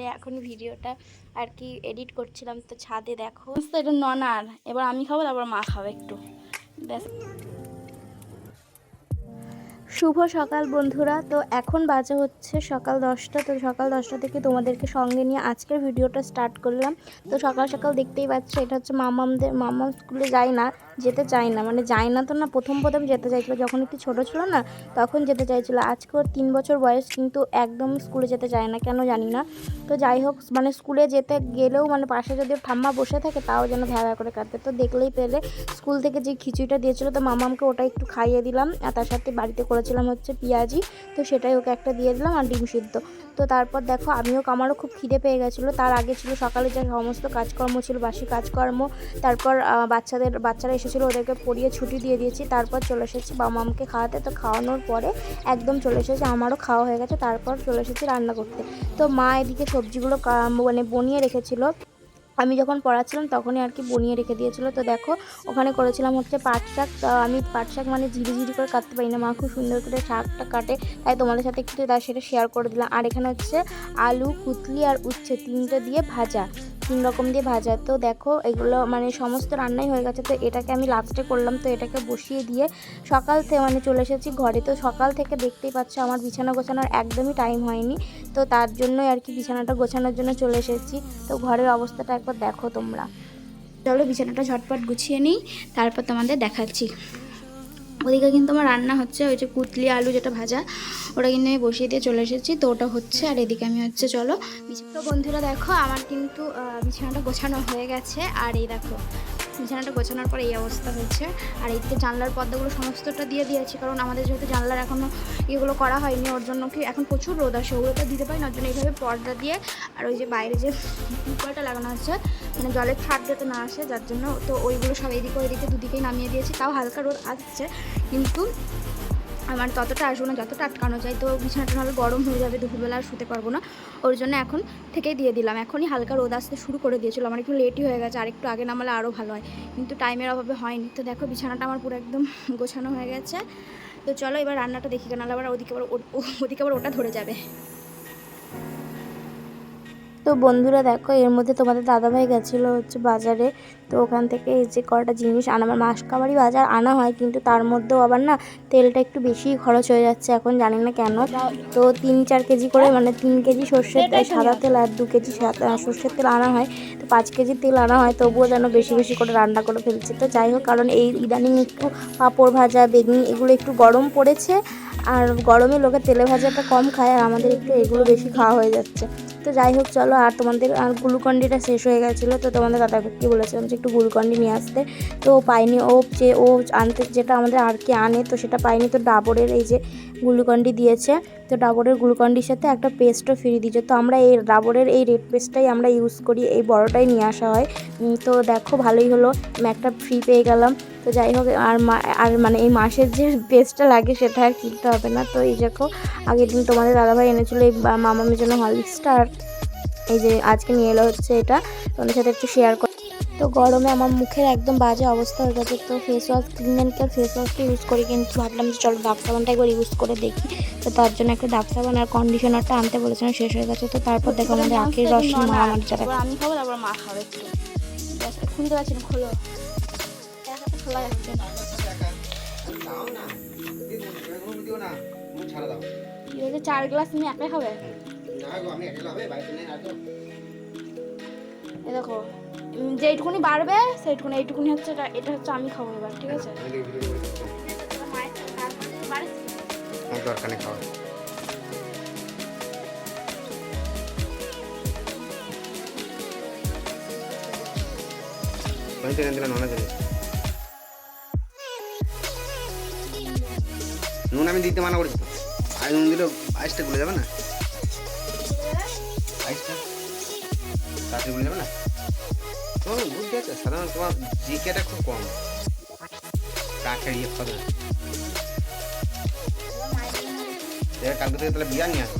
সকালে এখন ভিডিওটা আর কি এডিট করছিলাম, তো ছাদে দেখো। এটা ননার। এবার আমি খাব, তারপর মা খাবে একটু। ব্যাস। শুভ সকাল বন্ধুরা। তো এখন বাজে হচ্ছে সকাল দশটা। তো সকাল দশটা থেকে তোমাদেরকে সঙ্গে নিয়ে আজকের ভিডিওটা স্টার্ট করলাম। তো সকাল সকাল দেখতেই পাচ্ছ, এটা হচ্ছে মামামদের মামাম স্কুলে যায় না, যেতে চায় না। মানে যায় না তো না, প্রথম প্রথম যেতে চাইছিলো। যখন একটু ছোটো ছিল না, তখন যেতে চাইছিলো। আজকে ওর তিন বছর বয়স, কিন্তু একদম স্কুলে যেতে চায় না, কেন জানি না। তো যাই হোক মানে স্কুলে যেতে গেলেও মানে পাশে যদি ঠাম্মা বসে থাকে, তাও যেন ভ্যাবা করে কাটতে তো দেখলেই পেলে স্কুল থেকে যে খিচুড়িটা দিয়েছিলো, তো মামামকে ওটা একটু খাইয়ে দিলাম। আর তার সাথে বাড়িতে করেছিলাম হচ্ছে পেঁয়াজি, তো সেটাই ওকে একটা দিয়ে দিলাম আর ডিম সিদ্ধ। তো তারপর দেখো আমিও আমারও খুব খিদে পেয়ে গেছিল, তার আগে ছিল সকালে যে সমস্ত কাজকর্ম ছিল, বাসি কাজকর্ম, তারপর বাচ্চাদের, বাচ্চারা এসেছিল ওদেরকে পড়িয়ে ছুটি দিয়ে দিয়েছি, তারপর চলে এসেছি মামামকে খাওয়াতে, তো খাওয়ানোর পরে একদম চলে এসেছে, আমারও খাওয়া হয়ে গেছে, তারপর চলে এসেছি রান্না করতে। তো মা এদিকে সবজিগুলো মানে বনিয়ে রেখেছিল আমি যখন পড়াচ্ছিলাম তখনই আর কি বনিয়ে রেখে দিয়েছিল। তো দেখো, ওখানে করেছিলাম হচ্ছে পাট শাক। আমি পাট শাক মানে ঝিরি ঝিরি করে কাটতে পারি না। মা খুব সুন্দর করে শাকটা কাটে, তাই তোমাদের সাথে একটু তার সেটা শেয়ার করে দিলাম। আর এখানে হচ্ছে আলু কুতলি আর উচ্ছে তিনটে দিয়ে ভাজা। তিন রকম দিয়ে ভাজা। তো দেখো, এগুলো মানে সমস্ত রান্নাই হয়ে গেছে। তো এটাকে আমি লাস্টে করলাম। তো এটাকে বসিয়ে দিয়ে সকাল থেকে মানে চলে এসেছি ঘরে। তো সকাল থেকে দেখতেই পাচ্ছ আমার বিছানা গোছানোর একদমই টাইম হয়নি। তো তার জন্যই আর কি বিছানাটা গোছানোর জন্য চলে এসেছি। তো ঘরের অবস্থাটা একবার দেখো তোমরা। চলো বিছানাটা ঝটপট গুছিয়ে নিই। তারপর তোমাদের দেখাচ্ছি। ওদিকে কিন্তু আমার রান্না হচ্ছে, ওই যে কুতলি আলু যেটা ভাজা, ওটা কিন্তু আমি বসিয়ে দিয়ে চলে এসেছি, তো ওটা হচ্ছে, আর এদিকে আমি হচ্ছে চলো তো বন্ধুরা দেখো, আমার কিন্তু বিছানাটা গোছানো হয়ে গেছে, আর এই দেখো বিছানাটা গোছানোর পর এই অবস্থা হয়েছে। আর এইদিকে জানলার পর্দাগুলো সমস্তটা দিয়ে দিয়েছি, কারণ আমাদের যেহেতু জানলার এখনও এগুলো করা হয়নি, ওর জন্য কি এখন প্রচুর রোদ আসে, ওগুলো তো দিতে পারি না, ওর জন্য এইভাবে পর্দা দিয়ে আর ওই যে বাইরে যে কুকারটা লাগানো আছে মানে জলের ছাদ যাতে না আসে, যার জন্য তো ওইগুলো সব এইদিকে ওইদিকে দুদিকেই নামিয়ে দিয়েছি, তাও হালকা রোদ আসছে, কিন্তু আমার ততটা আসব না, যতটা আটকানো যায় তো বিছানাটা নাহলে গরম হয়ে যাবে, দুপুরবেলা আর শুতে পারব না। ওর জন্য এখন থেকেই দিয়ে দিলাম। এখনই হালকা রোদ আসতে শুরু করে দিয়েছিল। আমার একটু লেটই হয়ে গেছে আর একটু আগে নামালে আরও ভালো হয়। কিন্তু টাইমের অভাবে হয়নি। তো দেখো, বিছানাটা আমার পুরো একদম গোছানো হয়ে গেছে। তো চলো এবার রান্নাটা দেখি কেন আবার ওদিকে আবার ওদিকে আবার ওটা ধরে যাবে। তো বন্ধুরা দেখো, এর মধ্যে তোমাদের দাদাভাই গেছিল হচ্ছে বাজারে। তো ওখান থেকে এই যে কটা জিনিস আনা, আমার মাসকাবারি বাজার আনা হয়, কিন্তু তার মধ্যেও আবার না তেলটা একটু বেশি খরচ হয়ে যাচ্ছে, এখন জানি না কেন। তো তিন, চার কেজি করে মানে তিন কেজি সর্ষের তেল, সাদা তেল আর দু কেজি সর্ষের তেল আনা হয়। তো পাঁচ কেজি তেল আনা হয়, তবুও যেন বেশি বেশি করে রান্না করে ফেলছে। তো যাই হোক, কারণ এই ইদানিং একটু পাঁপড় ভাজা, বেগুনি এগুলো একটু গরম পড়েছে, আর গরমে লোকে তেলে ভাজাটা কম খায়, আর আমাদের একটু এগুলো বেশি খাওয়া হয়ে যাচ্ছে। তো যাই হোক, চলো, আর তোমাদের, আর গ্লুকন্ডিটা শেষ হয়ে গেছিল, তো তোমাদের দাদাকে বলেছিলাম যে একটু গ্লুকন্ডি নিয়ে আসতে। তো ও পাইনি ও যে, ও আনতে, যেটা আমাদের আর কি আনে, তো সেটা পাইনি তো ডাবরের এই যে গ্লুকন্ডি দিয়েছে, তো ডাবরের গ্লুকন্ডির সাথে একটা পেস্টও ফ্রি দিয়েছে। তো আমরা এই ডাবরের এই রেড পেস্টটাই আমরা ইউজ করি, এই বড়টাই নিয়ে আসা হয়। তো দেখো, ভালোই হলো, আমি একটা ফ্রি পেয়ে গেলাম। তো যাই হোক আর আর মানে এই মাসের যে পেস্টটা লাগে সেটা আর কিনতে হবে না। তো এই দেখো, আগের দিন তোমাদের দাদাভাই এনেছিল এই মামামের জন্য হরলিক্সটা আর এই যে আজকে নিয়ে এলো হচ্ছে এটা। তোমাদের সাথে একটু শেয়ার কর, তো গরমে আমার মুখের একদম বাজে অবস্থা হয়ে গেছে। তো face wash clean and care face ওয়াশটা use করি, কিন্তু ভাবলাম যে চলো ডাব সাবানটা একবার ইউজ করে দেখি। তো তার জন্য একটা ডাব সাবান আর কন্ডিশনারটা আনতে বলেছিলাম, শেষ হয়ে গেছে। তো তারপর দেখো আমাদের আখের রস মা আমার যারা আমি খাব, তারপর মা খাবে। একটু খুলতে পারছি খোলো। খোলা যাচ্ছে না দাও না দিও দিও না মুখ ছাড়া দাও কি হয়েছে চার গ্লাস তুমি একাই খাবে এ দেখো, যেইটুকুনি বাড়বে, সেইটুকুনি, এইটুকুনি হচ্ছে এটা হচ্ছে আমি খাব এবার, ঠিক আছে? দরকার নেই খাওয়া নুন আমি দিতে মানা করেছি। আর নুন দিলেও আইসটা গুলে যাবে না? আইসটা? তাড়াতাড়ি গুলে যাবে না? তোমার বুদ্ধি আছে সাধারণত তোমার জিকেটা খুব কম। কাকের ইয়ে এবার কালকে থেকে তাহলে বিয়া নিয়ে আসো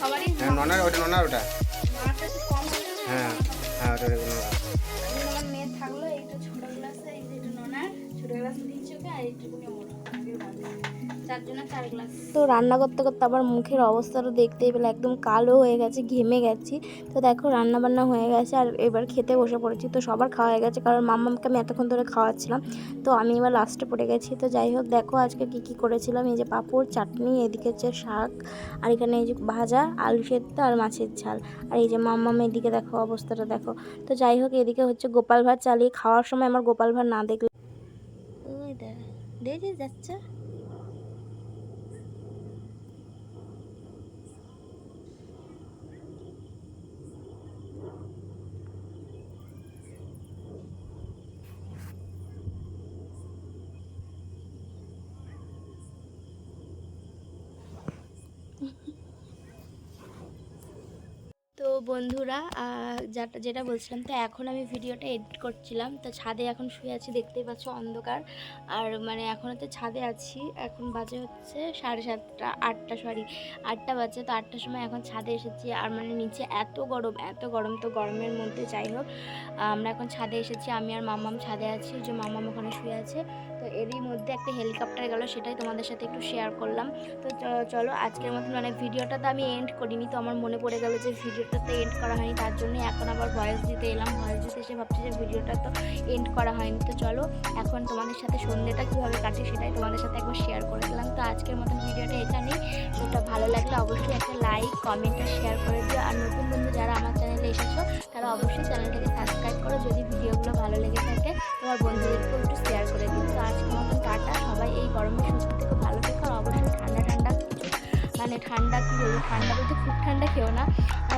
সবারই হ্যাঁ ননার ওটা ননার ওটা। হ্যাঁ হ্যাঁ ওটা তো রান্না করতে করতে আবার মুখের অবস্থাটা দেখতেই পেলে, একদম কালো হয়ে গেছে, ঘেমে গেছি। তো দেখো রান্না বান্না হয়ে গেছে, আর এবার খেতে বসে পড়েছি। তো সবার খাওয়া হয়ে গেছে, কারণ মাম্মামকে আমি এতক্ষণ ধরে খাওয়াচ্ছিলাম। তো আমি এবার লাস্টে পড়ে গেছি। তো যাই হোক, দেখো আজকে কি কি করেছিলাম। এই যে পাঁপড়, চাটনি, এদিকে হচ্ছে শাক, আর এখানে এই যে ভাজা, আলু সেদ্ধ আর মাছের ঝাল। আর এই যে মাম্মাম এদিকে দেখো অবস্থাটা দেখো। তো যাই হোক, এদিকে হচ্ছে গোপাল ভাত চালিয়ে খাওয়ার সময় আমার গোপাল ভাত না দেখলে দেখ যাচ্ছে বন্ধুরা যেটা বলছিলাম, তো এখন আমি ভিডিওটা এডিট করছিলাম, তো ছাদে এখন শুয়ে আছি, দেখতেই পাচ্ছ অন্ধকার। আর মানে এখনও তো ছাদে আছি, এখন বাজে হচ্ছে সাড়ে সাতটা, আটটা সরি আটটা বাজে, তো আটটার সময় এখন ছাদে এসেছি। আর মানে নিচে এত গরম এত গরম, তো গরমের মধ্যে যাই হোক আমরা এখন ছাদে এসেছি, আমি আর মামাম ছাদে আছি যে মামাম ওখানে শুয়ে আছে। তো এরই মধ্যে একটা হেলিকপ্টার গেল, সেটাই তোমাদের সাথে একটু শেয়ার করলাম। তো চলো আজকের মতন মানে ভিডিওটা তো আমি এন্ড করিনি, তো আমার মনে পড়ে গেল যে ভিডিওটা তো এন্ড করা হয়নি, তার জন্যই এখন আবার ভয়েস দিতে এলাম। ভয়েস দিতে এসে ভাবছি যে ভিডিওটা তো এন্ড করা হয়নি। তো চলো, এখন তোমাদের সাথে সন্ধ্যেটা কীভাবে কাটে সেটাই তোমাদের সাথে একবার শেয়ার করে দিলাম। তো আজকের মতন ভিডিওটা এখানেই যেটা ভালো লাগলে অবশ্যই একটা লাইক কমেন্ট আর শেয়ার করে দিও। আর নতুন বন্ধু যারা আমার চ্যানেলে এসেছ, তারা অবশ্যই চ্যানেলটাকে সাবস্ক্রাইব করো। যদি ভিডিওগুলো ভালো লেগে থাকে, তোমার বন্ধুদেরকেও একটু শেয়ার করে দিও। তো আজকের মতন টাটা। সবাই এই গরমে সুস্থ থেকো, ভালো থেকো। আর অবশ্যই ঠান্ডা ঠান্ডা মানে ঠান্ডা কী বলব? ঠান্ডা বলতে খুব ঠান্ডা খেও না।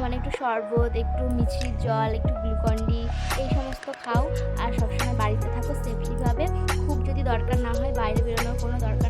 মানে একটু শরবত, একটু মিষ্টির জল, একটু গ্লুকন্ডি এই সমস্ত খাও। আর সবসময় বাড়িতে থাকো সেফলিভাবে খুব যদি দরকার না হয় বাইরে বেরোনোর কোনো দরকার